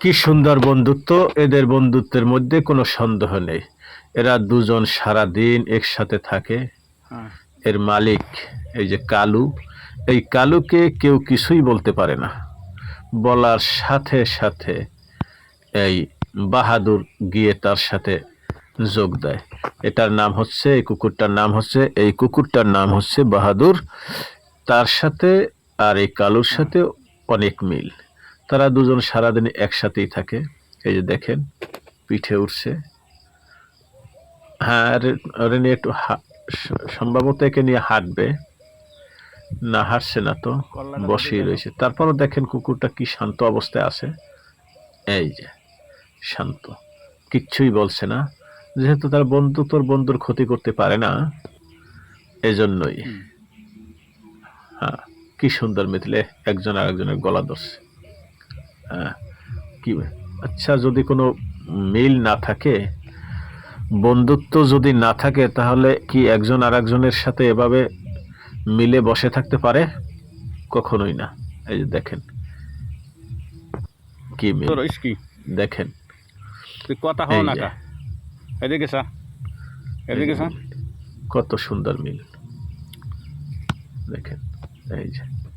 কি সুন্দর বন্ধুত্ব এদের বন্ধুত্বের মধ্যে কোনো সন্দেহ নেই। এরা দুজন সারা দিন একসাথে থাকে। হ্যাঁ। এর মালিক এই যে কালু এই কালুকে কেউ কিছুই বলতে পারে না। বলার সাথে সাথে এই বাহাদুর গিয়ে তার সাথে যোগ দেয়। এটার নাম হচ্ছে এই কুকুরটার নাম হচ্ছে এই কুকুরটার নাম হচ্ছে বাহাদুর। তার সাথে আর এই কালুর সাথে অনেক মিল। তারা দুজন সারাদিন একসাথেই থাকে। এই যে দেখেন পিঠে উঠছে। হ্যাঁ রে- ওরে নিয়ে একটু সম্ভবত একে নিয়ে হাঁটবে। না হাঁটছে না তো বসেই রয়েছে। তারপরও দেখেন কুকুরটা কি শান্ত অবস্থায় আছে। এই যে শান্ত। কিচ্ছুই বলছে না। যেহেতু তার বন্ধু তোর বন্ধুর ক্ষতি করতে পারে না এজন্যই। হ্যাঁ কি সুন্দর মিথিলে একজন আর একজনের গলা ধরছে। কি আচ্ছা যদি কোনো মিল না থাকে বন্ধুত্ব যদি না থাকে তাহলে কি একজন আর একজনের সাথে এভাবে মিলে বসে থাকতে পারে? কখনোই না। এই যে দেখেন। কি দেখেন। কথা হও না এদিকে সা। এদিকে সা। কত সুন্দর মিল। দেখেন। এই যে।